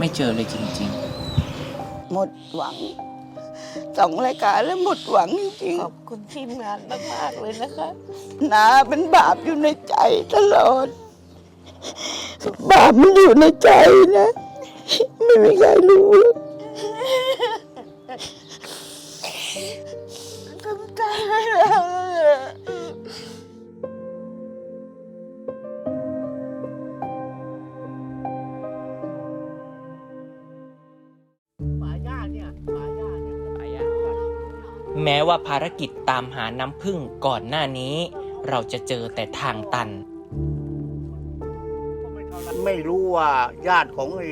ไม่เจอเลยจริง หมดหวังสองรายการแล้วหมดหวังจริงขอบคุณทีมงานมากๆเลยนะคะๆนาเป็นบาปอยู่ในใจตลอด บาปมันอยู่ในใจนะ ไม่มีใครรู้หรอกทำใจไม่ได้เลย แม้ว่าภารกิจตามหาน้ำพึ่งก่อนหน้านี้ เราจะเจอแต่ทางตัน ไม่รู้ว่าญาติของไอ้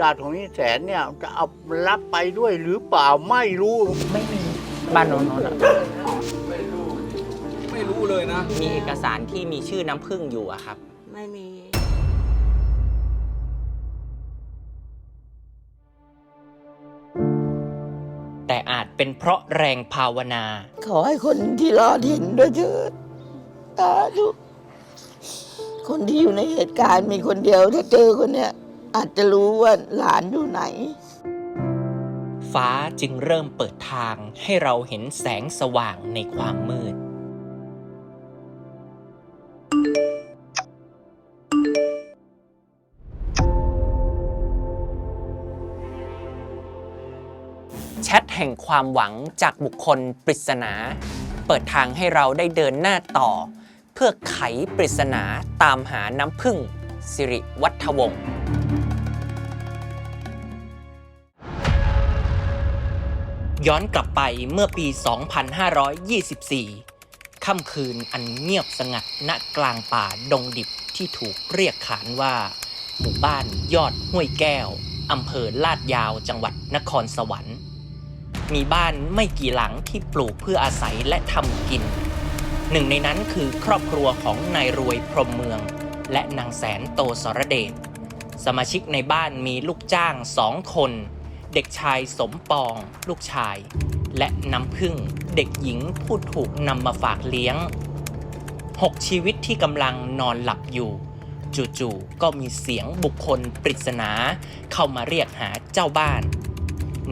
ญาติของนี่แสนเนี่ยจะเอารับไปด้วยหรือเปล่าไม่รู้ไม่มีบ้านโน้นๆอะไม่รู้เลยนะ มีเอกสารที่มีชื่อน้ำพึ่งอยู่อะครับ ไม่มี เป็นเพราะแรงภาวนา ขอให้คนที่รอดเห็นด้วยเถิดตาทุกคนที่อยู่ในเหตุการณ์มีคนเดียวถ้าเจอคนเนี้ยอาจจะรู้ว่าหลานอยู่ไหน ฟ้าจึงเริ่มเปิดทางให้เราเห็นแสงสว่างในความมืด แชทแห่งความหวังจากบุคคลปริศนา เปิดทางให้เราได้เดินหน้าต่อ เพื่อไขปริศนาตามหาน้ำพึ่ง สิริวัฒวงศ์ย้อนกลับไปเมื่อปี 2524 ค่ำคืนอันเงียบสงัดณกลางป่าดงดิบที่ถูกเรียกขานว่า หมู่บ้านยอดห้วยแก้ว อำเภอลาดยาวจังหวัดนครสวรรค์ มีบ้านไม่กี่หลังที่ปลูกเพื่ออาศัยและทำกิน หนึ่งในนั้นคือครอบครัวของนายรวยพรมเมือง และนางแสนโตสรเดชสมาชิกในบ้านมีลูกจ้างสองคน เด็กชายสมปอง ลูกชาย และน้ำพึ่งเด็กหญิงผู้ถูกนำมาฝากเลี้ยงหกชีวิตที่กำลังนอนหลับอยู่จู่ๆก็มีเสียงบุคคลปริศนา เข้ามาเรียกหาเจ้าบ้าน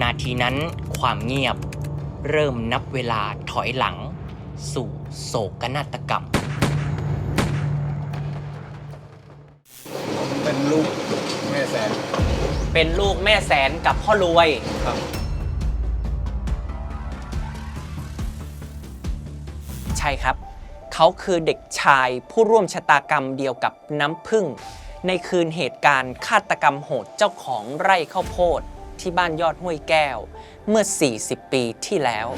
นาทีนั้น ความเงียบ เริ่มนับเวลาถอยหลัง สู่โศกนาฏกรรม เป็นลูกแม่แสนเป็นลูกแม่แสนกับพ่อรวย ครับ ใช่ครับ เขาคือเด็กชายผู้ร่วมชะตากรรมเดียวกับน้ำพึ่ง ในคืนเหตุการณ์ฆาตกรรมโหดเจ้าของไร่ข้าวโพด ที่บ้านยอดห้วยแก้ว เมื่อ 40 ปีที่แล้ว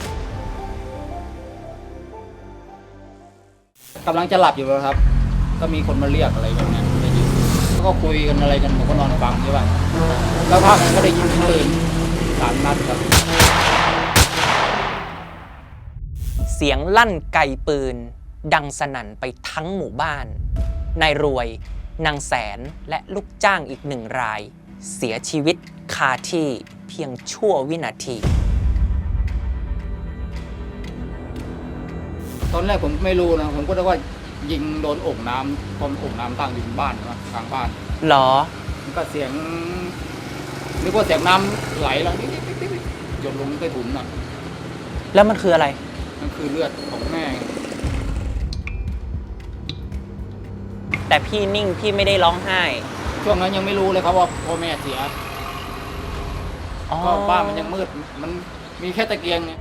กำลังจะหลับอยู่แล้วครับ ก็มีคนมาเรียกอะไรแบบเนี้ยได้ยินแล้วก็คุยกันอะไรกันผมก็นอนฟังใช่ป่ะแล้วพักหนึ่งก็ได้ยินเสียงปืนสามนัดครับ เสียงลั่นไกปืน ดังสนั่นไปทั้งหมู่บ้านนายรวย นางแสนและลูกจ้างอีกหนึ่งราย เสียชีวิตคาที่เพียงชั่ววินาที ตอนแรกผมไม่รู้นะ ผมก็นึกว่ายิงโดนโอ่งน้ำตอนโอ่งน้ำตั้งอยู่บนบ้านนะกลางบ้านหรอ มันก็เสียงนึกว่าเสียงน้ำไหลแล้วนิดๆๆๆหยดลงใต้ถุนน่ะ แล้วมันคืออะไรนั่นคือเลือดของแม่ แต่พี่นิ่งพี่ไม่ได้ร้องไห้ ช่วงนั้นยังไม่รู้เลยครับว่าพ่อแม่เสียอ๋อก็บ้านมันยังมืด มันมีแค่ตะเกียงเนี่ย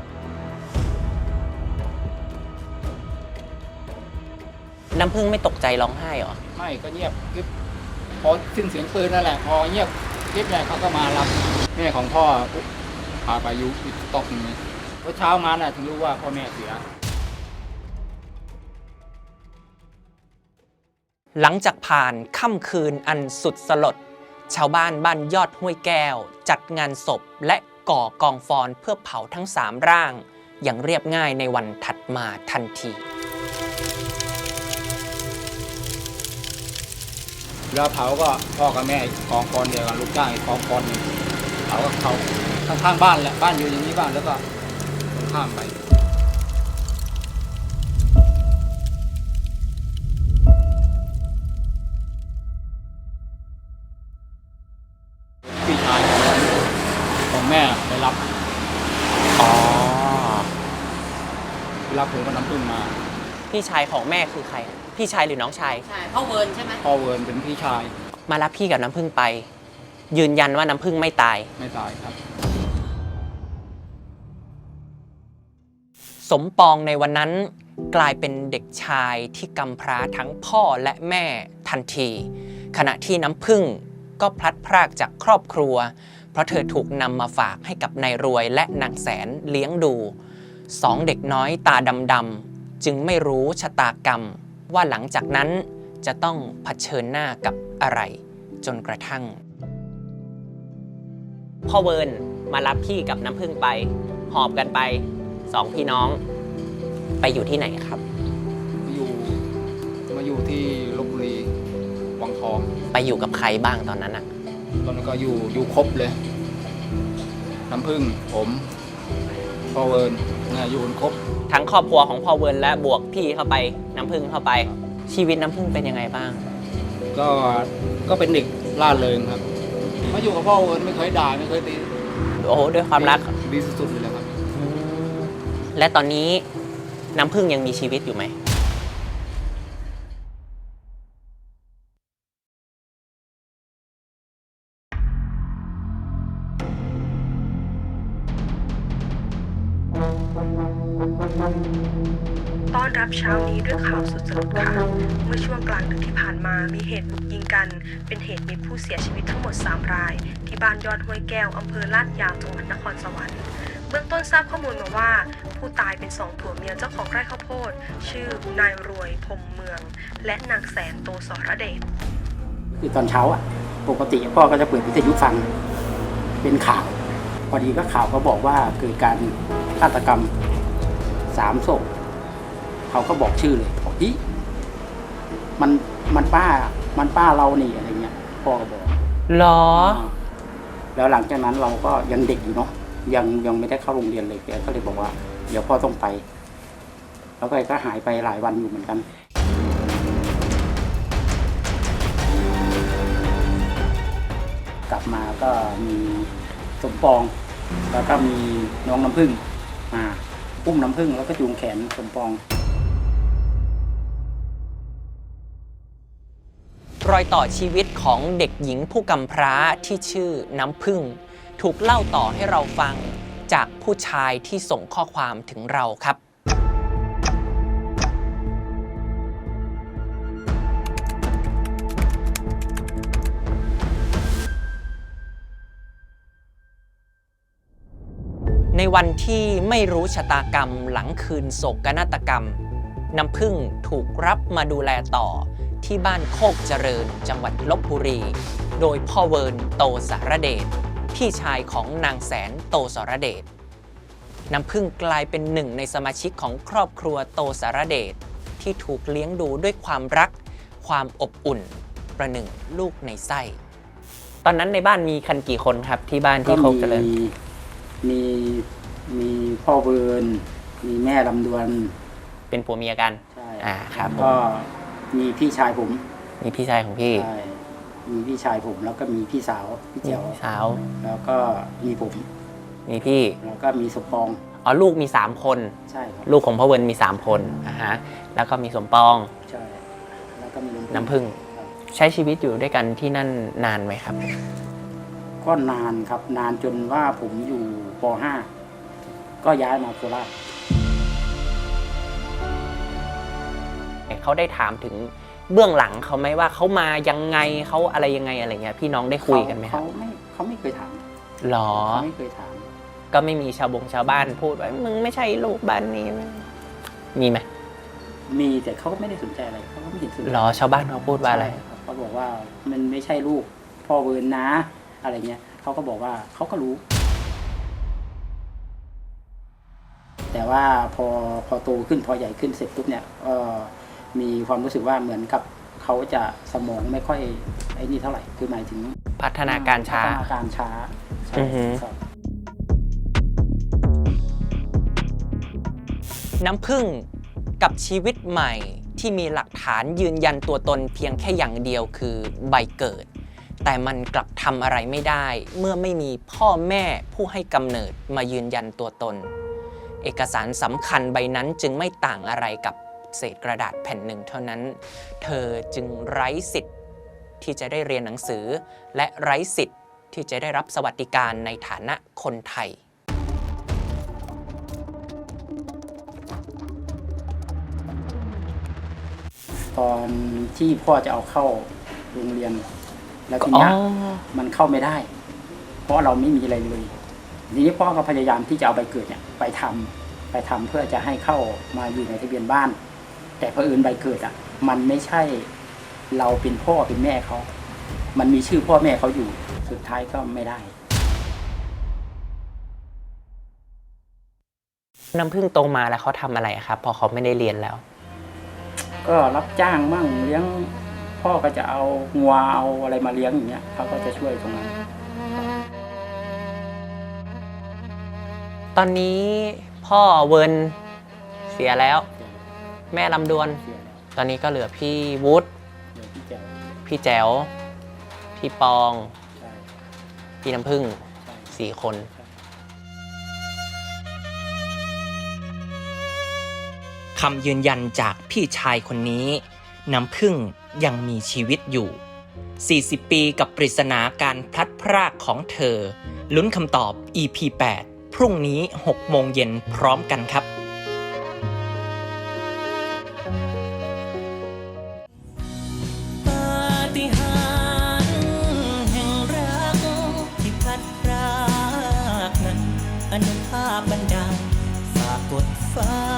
น้ำพึ่งไม่ตกใจร้องไห้เหรอ ไม่ก็เงียบกริบพอสิ้นเสียงปืนนั่นแหละ พอเงียบกริบเนี่ยเขาก็มารับแม่ของพ่อพาไปอยุอีกตอกหนึงพอเช้ามาน่ะถึงรู้ว่าพ่อแม่เสีย หลังจากผ่านค่ำคืนอันสุดสลด ชาวบ้านบ้านยอดห้วยแก้ว จัดงานศพและก่อกองฟอนเพื่อเผาทั้งสามร่าง อย่างเรียบง่ายในวันถัดมาทันทีแล้วเผาก็พ่อกับแม่กองกอนเดียวกันลูกจ้างอีกกองกอนหนึ่งเผาก็เขาข้างๆบ้านแหละบ้านอยู่อย่างนี้บ้านแล้วก็ข้ามไป พี่ชายของของแม่ไปรับอ๋อไปรับผมกับน้ำพึ่งมา พี่ชายของแม่คือใคร พี่ชายหรือน้องชาย ใช่พ่อเวิร์นใช่ไหมพ่อเวิร์นเป็นพี่ชายมารับพี่กับน้ำพึ่งไป ยืนยันว่าน้ำพึ่งไม่ตาย ไม่ตายครับ สมปองในวันนั้นกลายเป็นเด็กชายที่กำพร้าทั้งพ่อและแม่ทันที ขณะที่น้ำพึ่ง ก็พลัดพรากจากครอบครัว เพราะเธอถูกนำมาฝากให้กับนายรวยและนางแสนเลี้ยงดูสองเด็กน้อยตาดำๆจึงไม่รู้ชะตากรรม ว่าหลังจากนั้นจะต้องเผชิญหน้ากับอะไร จนกระทั่ง พ่อเวิร์นมารับพี่กับน้ำพึ่งไป หอบกันไปสองพี่น้อง ไปอยู่ที่ไหนครับมาอยู่มาอยู่ที่ลบ องไปอยู่กับใครบ้างตอนนั้นอะตอนนั้นก็อยู่อยู่ครบเลย น้ำพึ่งผมพ่อเวิร์นเนี่ยอยู่กันครบ ทั้งครอบครัวของพ่อเวิร์นและบวกพี่เข้าไปน้ำพึ่งเข้าไป ชีวิตน้ำพึ่งเป็นยังไงบ้าง ก็ก็เป็นเด็กล่าเริงครับมาอยู่กับพ่อเวิร์นไม่เคยด่าไม่เคยตีโอ้โหด้วยความรักดีสุดๆเลยแหละครับ และตอนนี้น้ำพึ่งยังมีชีวิตอยู่ไหม ต้อนรับเช้านี้ด้วยข่าวสุดสลดค่ะ เมื่อช่วงกลางดึกที่ผ่านมามีเหตุบุกยิงกัน เป็นเหตุมีผู้เสียชีวิตทั้งหมด 3 ราย ที่บ้านยอดห้วยแก้วอำเภอลาดยาวจังหวัดนครสวรรค์เบื้องต้นทราบข้อมูลมาว่า ผู้ตายเป็นสองผัวเมียเจ้าของไร่ข้าวโพด ชื่อนายรวยพรมเมือง และนางแสนโตสรเดชคือตอนเช้าอะปกติพ่อก็จะเปิดวิทยุฟังเป็นข่าว พอดีก็ข่าวก็บอกว่าเกิดการ ฆาตกรรมสามศพเขาก็บอกชื่อเลยบอกอีมันมันป้า มันป้าเรานี่อะไรเงี้ยพ่อก็บอกหรอ แล้วหลังจากนั้นเราก็ยังเด็กอยู่เนาะยังยังไม่ได้เข้าโรงเรียนเลยแกก็เลยบอกว่า เดี๋ยวพ่อต้องไป แล้วก็แกก็หายไปหลายวันอยู่เหมือนกัน กลับมาก็มีสมปอง แล้วก็มีน้องน้ำพึ่งมา อุ้มน้ำผึ้งแล้วก็จูงแขนสมปอง รอยต่อชีวิตของเด็กหญิงผู้กำพร้าที่ชื่อน้ำผึ้งถูกเล่าต่อให้เราฟังจากผู้ชายที่ส่งข้อความถึงเราครับ ในวันที่ไม่รู้ชะตากรรมหลังคืนโศกนาฏกรรม น้ำพึ่งถูกรับมาดูแลต่อที่บ้านโคกเจริญจังหวัดลบบุรี โดยพ่อเวิร์นโตสารเดชพี่ชายของนางแสนโตสารเดชน้ำพึ่งกลายเป็นหนึ่งในสมาชิกของครอบครัวโตสารเดชที่ถูกเลี้ยงดูด้วยความรัก ความอบอุ่น ประหนึ่งลูกในไส้ ตอนนั้นในบ้านมีคันกี่คนครับที่บ้านที่โคกเจริญ มีมีมีพ่อเวิร์นมีแม่ลำดวน เป็นผัวเมียกัน ใช่อ่าครับผม ก็มีพี่ชายผมมีพี่ชายของพี่ใช่มีพี่ชายผมแล้วก็มีพี่สาวพี่มีเจียวพี่สาว แล้วก็มีผม มีพี่ แล้วก็มีสมปองอ๋อลูกมี 3 คน ใช่ครับลูกของพ่อเวิร์นมี 3 คนอ่าฮะแล้วก็มีสมปองใช่แล้วก็มีน้ำพึ่ง ครับใช้ชีวิตอยู่ด้วยกันที่นั่นนานไหมครับ ก็นานครับนานจนว่าผมอยู่ ป .5 ก็ย้ายมาโคราชเขาได้ถามถึงเบื้องหลังเขาไหมว่าเขามายังไงเขาอะไรยังไงอะไรเงี้ยพี่น้องได้คุยกันไหมครัเขาบไม่เขาไม่เคยถามหรอเขาไม่เคยถาม ก็ไม่มีชาวบงชาวบ้านพูดว่ามึงไม่ใช่ลูกบ้านนี้นะมีไหมมีแต่เขาก็ไม่ได้สนใจอะไรเขาก็ไม่เห็นสนใจหรอชาวบ้านเขาพูดว่าอะไรใช่คบเขาบอกว่ามันไม่ใช่ลูกพ่อเวิร์นนะ อะไรเงี้ยเขาก็บอกว่าเขาก็รู้ แต่ว่าพอพอโตขึ้นพอใหญ่ขึ้นเสร็จปุ๊บเนี่ยก็มีความรู้สึกว่าเหมือนกับเขาจะสมองไม่ค่อยไอ้นี่เท่าไหร่คือหมายถึงพัฒนาการช้า พัฒนาการช้าใช่อือฮึ ครับน้ำพึ่งกับชีวิตใหม่ที่มีหลักฐานยืนยันตัวตนเพียงแค่อย่างเดียวคือใบเกิด แต่มันกลับทำอะไรไม่ได้ เมื่อไม่มีพ่อแม่ผู้ให้กำเนิดมายืนยันตัวตน เอกสารสำคัญใบนั้นจึงไม่ต่างอะไรกับเศษกระดาษแผ่นหนึ่งเท่านั้น เธอจึงไร้สิทธิ์ที่จะได้เรียนหนังสือ และไร้สิทธิ์ที่จะได้รับสวัสดิการในฐานะคนไทยตอนที่พ่อจะเอาเข้าโรงเรียน แล้วทีเนี้ยมันเข้าไม่ได้ เพราะเราไม่มีอะไรเลยทีนี้พ่อก็พยายามที่จะเอาใบเกิดเนี่ย ไปทำไปทำเพื่อจะให้เข้ามาอยู่ในทะเบียนบ้าน แต่เผอิญใบเกิดอะ มันไม่ใช่เราเป็นพ่อเป็นแม่เขา มันมีชื่อพ่อแม่เขาอยู่สุดท้ายก็ไม่ได้ น้ำพึ่งโตมาแล้วเขาทำอะไรอะครับ พอเขาไม่ได้เรียนแล้ว ก็รับจ้างมั่งเลี้ยงพ่อก็จะเอางัวเอาอะไรมาเลี้ยงอย่างเงี้ยเขาก็จะช่วยตรงนั้น ตอนนี้พ่อเวิร์นเสียแล้ว แม่ลำดวน ตอนนี้ก็เหลือพี่วุฒิพี่แจ๋วพี่ปอง พี่น้ำพึ่งสี่คน คำยืนยันจากพี่ชายคนนี้ น้ำพึ่งยังมีชีวิตอยู่ 40 ปีกับปริศนาการพลัดพรากของเธอ ลุ้นคำตอบ EP 8 พรุ่งนี้ 6 โมงเย็นพร้อมกันครับ อนุภาพบันดาลฝากกดฟ้า